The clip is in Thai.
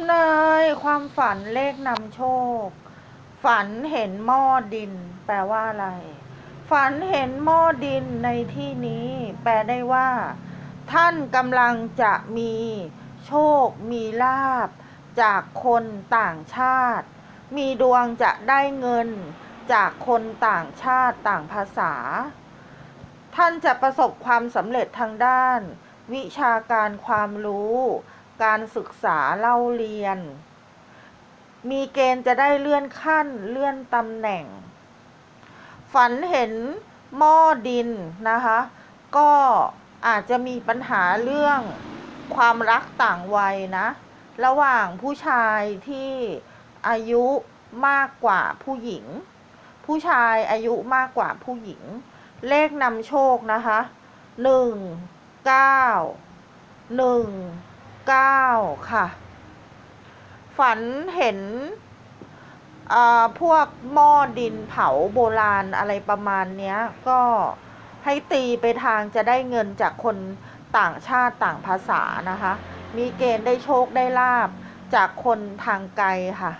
ำนายความฝันเลขนำโชค ฝันเห็นหม้อดิน แปลว่าอะไร ฝันเห็นหม้อดินในที่นี้ แปลได้ว่า ท่านกำลังจะมีโชค มีลาบ จากคนต่างชาติ มีดวงจะได้เงิน จากคนต่างชาติต่างภาษา ท่านจะประสบความสำเร็จทางด้าน วิชาการความรู้ การศึกษาเล่าเรียน มีเกณฑ์จะได้เลื่อนขั้นเลื่อนตำแหน่ง ฝันเห็นหม้อดินนะคะ ก็อาจจะมีปัญหาเรื่องความรักต่างวัยนะ ระหว่างผู้ชายที่อายุมากกว่าผู้หญิง ผู้ชายอายุมากกว่าผู้หญิง เลขนำโชคนะคะหนึ่งเก้าหนึ่ง เก้าค่ะ ฝันเห็นอ่าพวกหม้อดินเผาโบราณอะไรประมาณเนี้ย ก็ให้ตีไปทางจะได้เงินจากคนต่างชาติต่างภาษานะคะ มีเกณฑ์ได้โชคได้ลาบจากคนทางไกลค่ะ